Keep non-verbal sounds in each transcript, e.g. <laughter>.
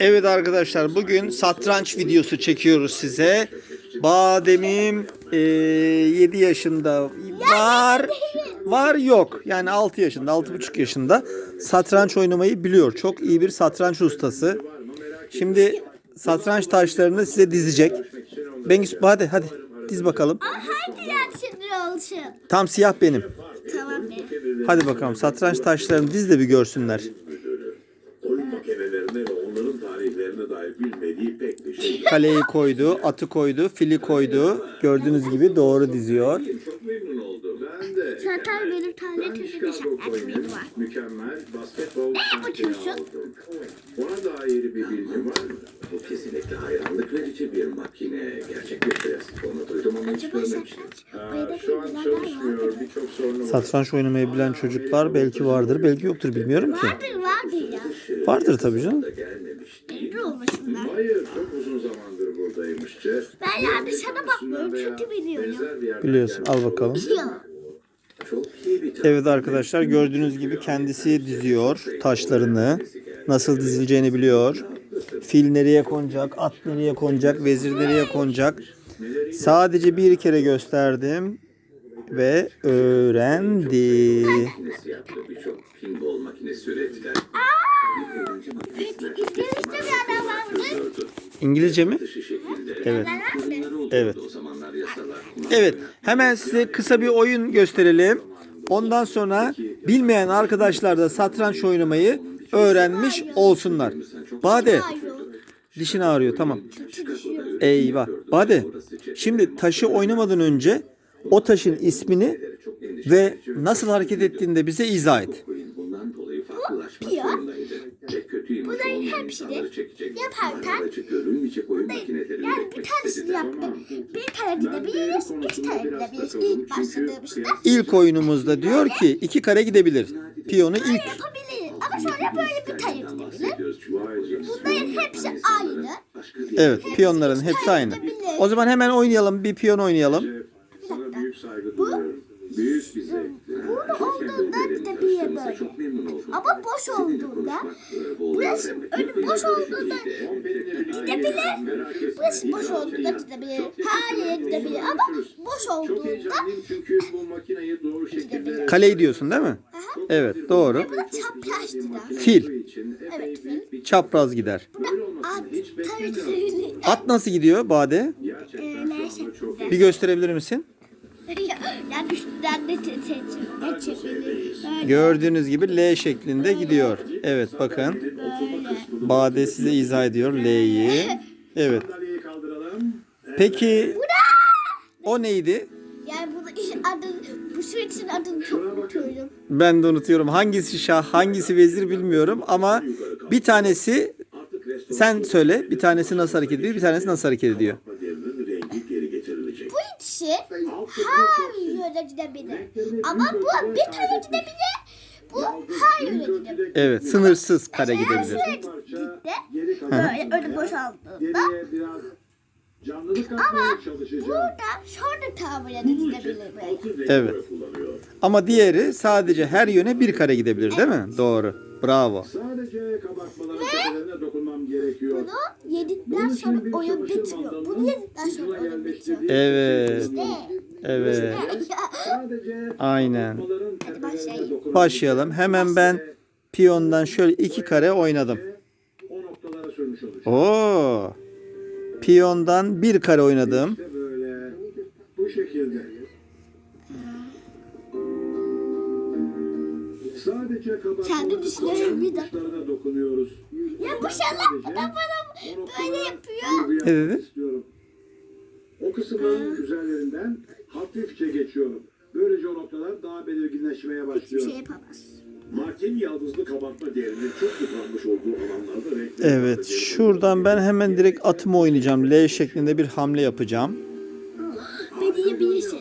Evet arkadaşlar bugün satranç videosu çekiyoruz size. Bademim eee 7 yaşında var. Var yok. Yani 6 yaşında, 6,5 yaşında satranç oynamayı biliyor. Çok iyi bir satranç ustası. Şimdi satranç taşlarını size dizecek. Bengüs hadi hadi diz bakalım. Hangi yaşında olsun? Tam siyah benim. Tamam be. Hadi bakalım satranç taşlarını diz de bir görsünler. Oyun makinelerine ve onların tarihlerine dair bilmediği pek bir şey. Kaleyi koydu, atı koydu, fili koydu. Gördüğünüz gibi doğru diziyor. De. Zaten benim bir Chicago şarkı Coin'in var. mükemmel basketbol bakıyorsun? oldum. Ona dair bir bilgi var mı? Bu kesinlikle hayranlık verici bir makine. Gerçek bir klasik. Onu duydum ama hiç Acaba görmemiştim. Şu an çalışmıyor. Birçok sorunu var. Satranç oynamayı bilen çocuklar belki vardır, belki yoktur bilmiyorum ki. Vardır vardır ya. Vardır tabii canım. Da gelmemiş uzun zamandır buradaymış Jeff. Ben yani sana bakmıyorum çünkü biliyorum. Biliyorsun. Al bakalım. Ya. Çok iyi bir Evet arkadaşlar gördüğünüz gibi kendisi diziyor taşlarını. Nasıl dizileceğini biliyor. Fil nereye konacak, at nereye konacak, vezir nereye konacak. Sadece bir kere gösterdim ve öğrendi. makinesi yaptı. Birçok pinball makinesi ürettiler. İstemiştim bir adam vardı. İngilizce mi? Evet. Evet. Evet, hemen size kısa bir oyun gösterelim. Ondan sonra bilmeyen arkadaşlar da satranç oynamayı öğrenmiş olsunlar. Bade, dişin ağrıyor tamam. Eyvah. Bade, şimdi taşı oynamadan önce o taşın ismini ve nasıl hareket ettiğini de bize izah et. İnsanları çekecek. yaparken- Yani bir tanesini yaptık. Bir tane gidebiliriz, iki tane gidebiliriz. İlk başladığımızda İlk oyunumuzda diyor ki iki kare gidebilir. Piyonu ilk. yapabiliriz. Ama sonra böyle bir tane gidebilir. Bunların hepsi aynı. Evet, piyonların hepsi aynı. O zaman hemen oynayalım. Bir piyon oynayalım. Burada olduğunda gidebilir böyle. Çok memnun oldum. Ama boş olduğunda, burası önü boş olduğunda gidebilir. Burası boş olduğunda gidebilir. Her yere gidebilir ama boş olduğunda çünkü bu makineyi doğru şekilde Kaleyi diyorsun değil mi? Evet, doğru. bu da çaprazdı. Fil. Evet, fil. Çapraz gider. At, tarzını, At nasıl gidiyor Bade? e, şeklinde. Bir gösterebilir misin? Gördüğünüz gibi L şeklinde gidiyor. Evet bakın. böyle. Bade size izah ediyor L'yi. Evet. Peki o neydi? Yani bunu <laughs> adı, bu sürecin adını çok unutuyorum. Ben de unutuyorum. Hangisi şah, hangisi vezir bilmiyorum ama bir tanesi sen söyle. Bir tanesi nasıl hareket ediyor, bir tanesi nasıl hareket ediyor. İkisi her yöne gidebilir. Ama bu bir tane gidebilir. Bu her yöne gidebilir. Evet, sınırsız kare gidebilir. Geri kalan böyle önü boşaldığında çalışacağım. burada böyle. Altı renk Evet. Ama diğeri sadece her yöne bir kare gidebilir değil mi? Doğru. Bravo. Sadece kabartmaların tepelerine gerekiyor. Bunu yedikten sonra oyun bitiyor. Bunu yedikten sonra oyun bitiyor. Evet. Ne? Evet. Sadece Aynen. Hadi başlayalım. Hemen ben piyondan şöyle iki kare oynadım. o noktalara sürmüş olacak. Oo. Piyondan bir kare oynadım. Kendi düşünüyorum bir de. Ya bu şalak da bana böyle yapıyor. Ne istiyorum. O kısımların üzerlerinden hafifçe geçiyorum. Böylece o noktalar daha belirginleşmeye Hiçbir başlıyor. şey yapamaz. Martin yaldızlı kabartma değerinin çok yıpranmış olduğu alanlarda renkli Evet. Şuradan ben hemen direkt atımı oynayacağım. L şeklinde bir hamle yapacağım. Beni yiyebilirsin.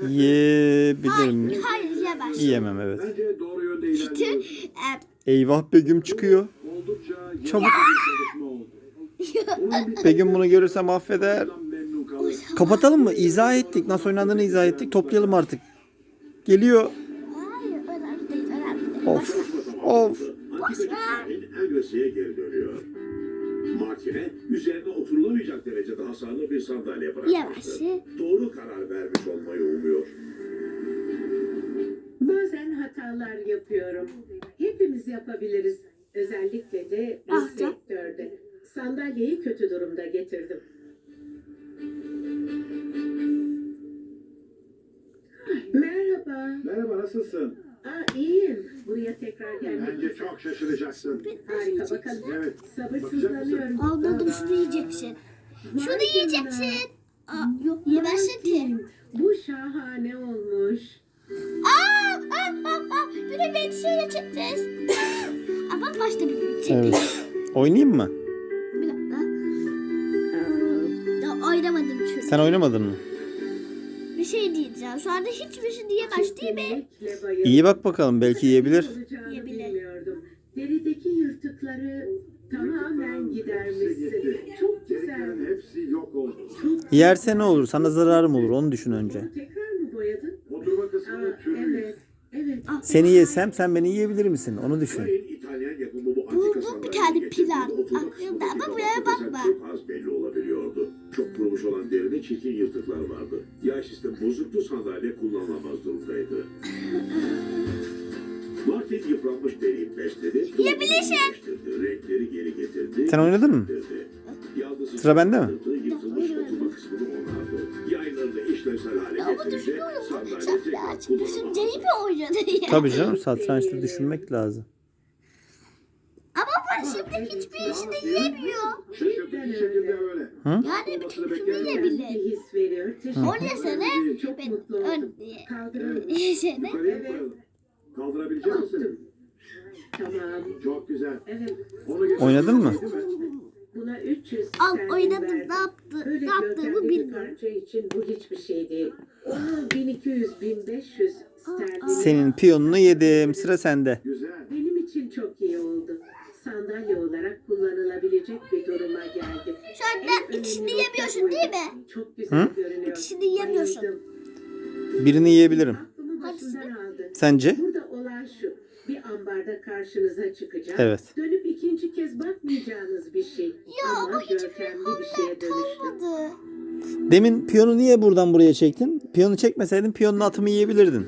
<laughs> Yiyebilir miyim? Hayır yiyemez. Yiyemem evet. Bence Tüm, e, Eyvah Begüm çıkıyor. Oldukça Çabuk. <laughs> Begüm bunu görürse mahveder. Kapatalım mı? İzah ettik. Nasıl oynandığını izah ettik. Toplayalım artık. Geliyor. hayır önemli değil önemli değil. Of. Of. Boş ver. Elbiseye geri dönüyor. Makine üzerine oturulamayacak derecede hasarlı bir sandalye bırakmıştı. Yavaşı. Doğru karar vermiş olmayı umuyor. Hatalar yapıyorum. Hepimiz yapabiliriz. Özellikle de bu Ah, sektörde. Sandalyeyi kötü durumda getirdim. Merhaba. Merhaba nasılsın? Aa, iyiyim. Buraya tekrar gelmek Bence çok şaşıracaksın. Harika bakalım. Evet. Sabırsızlanıyorum. Anladım Aa, şunu yiyeceksin. Şunu yiyeceksin. Aa, yok yemezsin ki. Bu şahane olmuş. Bir de beni şöyle çekeceğiz. <laughs> Ama başta bir çekeceğiz. Evet. Oynayayım mı? Bir dakika. Ya oynamadım çünkü. Sen oynamadın mı? Bir şey diyeceğim. Şu anda hiçbir şey diyemez değil mi? İyi bak bakalım belki yiyebilir. Yiyebilir. Derideki yırtıkları tamamen gidermişsin. Çok güzel. hepsi yok oldu. Yerse ne olur? Sana zararım olur. Onu düşün önce. Tekrar mı boyadın? Oturma Aa, kısmının türü. Evet. Evet. Seni yesem sen beni yiyebilir misin? Onu düşün. İtalyan yapımı bu antika bir tane plan. oturma Aklımda ama buraya bakma. Çok az belli olabiliyordu. Çok kurumuş olan deride çirkin yırtıklar vardı. Yağ sistem bozuktu sandalye kullanılamaz durumdaydı. <laughs> Martin yıpranmış deriyi besledi. Yiyebilirsin. Renkleri geri getirdi. Sen oynadın mı? Yaldızı Sıra bende mi? çıkarttı, bu düşünüyorum. kullanılamaz. düşünceli bir oyun ya. Tabii canım satrançta düşünmek lazım. Ama ben şimdi hiçbir işini yemiyor. Şaşırtıcı şekilde öyle. Yani bir tepkimi veriyor. O yesene. Çok Ben <laughs> koyalım. Kaldırabilecek misin? Tamam. Çok güzel. Evet. Oynadın mı? Buna 300 Al oynadım verdim. ne yaptı? Böyle Ne yaptığımı bilmiyorum. parça için bu hiçbir şey değil. Ona 1200-1500 sterlin. Senin piyonunu yedim. Sıra sende. Güzel. Benim için çok iyi oldu. Sandalye olarak kullanılabilecek bir duruma geldi. Şu anda ikisini yemiyorsun değil mi? Çok güzel Hı? görünüyor. İkisini yemiyorsun. Bayıldım. Birini yiyebilirim. Aklımı başımdan aldı. Sence? Burada olan şu. Bir ambarda karşınıza çıkacak. Evet. Dönüp ikinci kez bakmayacağınız bir şey. Ya Ama bu hiçbir görkemli bir şeye dönüştü. Demin piyonu niye buradan buraya çektin? Piyonu çekmeseydin piyonun atımı yiyebilirdin.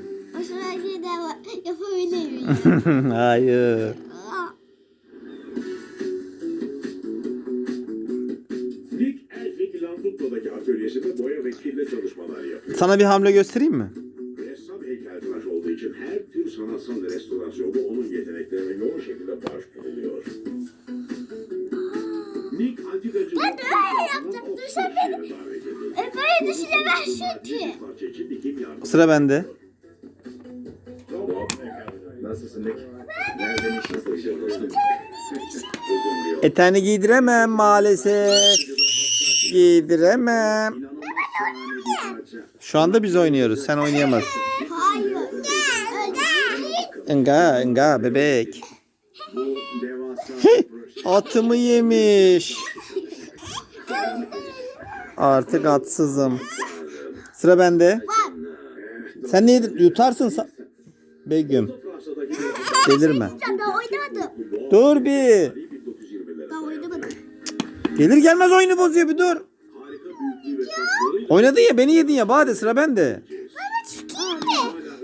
Zaman yine de <laughs> yapabilir miyim? <laughs> Hayır. Sana bir hamle göstereyim mi? İçin her tür sanatsal restorasyonda onun yeteneklerine yoğun şekilde başvuruluyor. Nick antikacı... Ben de öyle yaptım. Düşen benim. E böyle düşünemezsin ki. Sıra bende. Nasılsın Nick? Nereden iş nasıl iş yapıyorsun? Eteğini giydiremem maalesef. Giydiremem. Şu anda biz oynuyoruz. Sen oynayamazsın. Enga, enga bebek. Atımı yemiş. Artık atsızım. Sıra bende. Sen yedin? Yutarsın. sa- Begüm. Delirme. Daha. Dur bir. 1920'lerde Daha oynamadım. Gelir gelmez oyunu bozuyor bir dur. Oynadın ya beni yedin ya. Bade sıra bende.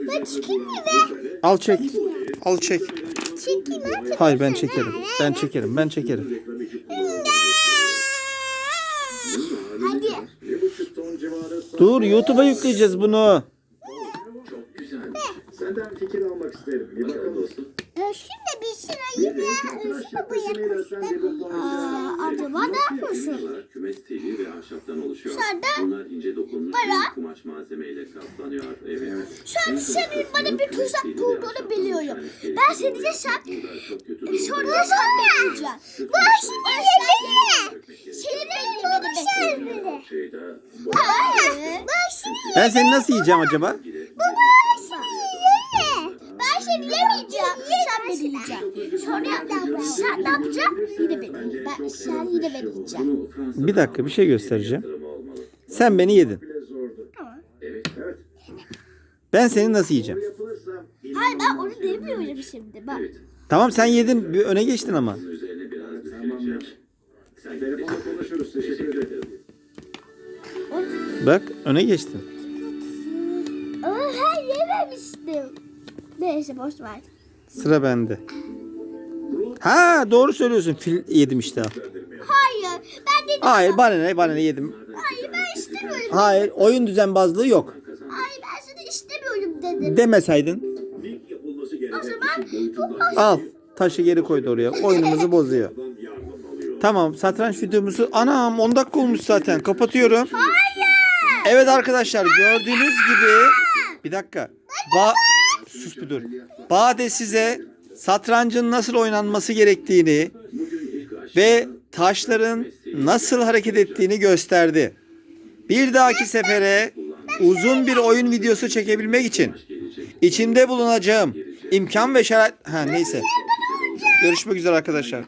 Ben çıkayım mı be? Al çek. Al çek. Çekeyim hadi. Hayır ben çekerim. Ben çekerim. Ben çekerim. Hadi. Dur YouTube'a yükleyeceğiz bunu. Çok güzel. Senden fikir almak isterim. Bir bakalım dostum. Şimdi acaba ne? Bunlar kümes teli ve ahşaptan oluşuyor. Şurada ince dokunmuş kumaş malzemeyle kaplanıyor. Evet. Şu an senin bana bir tuzak kurduğunu biliyorum. Ben seni yesem sonra da beni yiyeceksin. Bu şimdi yedi. Senin yedi beni. Şeyde Hayır. Ben seni nasıl yiyeceğim acaba? Seni yemeyeceğim. Sen beni yiyeceksin. Sonra sen ne yapacaksın? Yine beni. Ben sen yine beni. Bir dakika bir şey göstereceğim. Sen beni yedin. Evet. Ben seni nasıl yiyeceğim? Hayır ben onu demiyorum şimdi. Bak. Tamam sen yedin. Bir öne geçtin ama. Konuşuruz. Teşekkür ederim. Bak öne geçtin. Ama ben yememiştim. Neyse boş ver. Sıra bende. Ha doğru söylüyorsun. Fil yedim işte. Hayır. Ben dedim. Hayır bana ne bana ne yedim. Hayır ben istemiyorum. Hayır oyun düzenbazlığı yok. Hayır ben seni istemiyorum dedim. Demeseydin. O zaman bu Al. Taşı geri koydu oraya. Oyunumuzu bozuyor. Tamam satranç videomuzu. Anam 10 dakika olmuş zaten. Kapatıyorum. Hayır. Evet arkadaşlar gördüğünüz gibi. Bir dakika. Ba Sus bir dur. Bade size satrancın nasıl oynanması gerektiğini ve taşların nasıl hareket ettiğini gösterdi. Bir dahaki sefere uzun bir oyun videosu çekebilmek için içinde bulunacağım imkan ve şerait... Ha neyse. Görüşmek üzere arkadaşlar.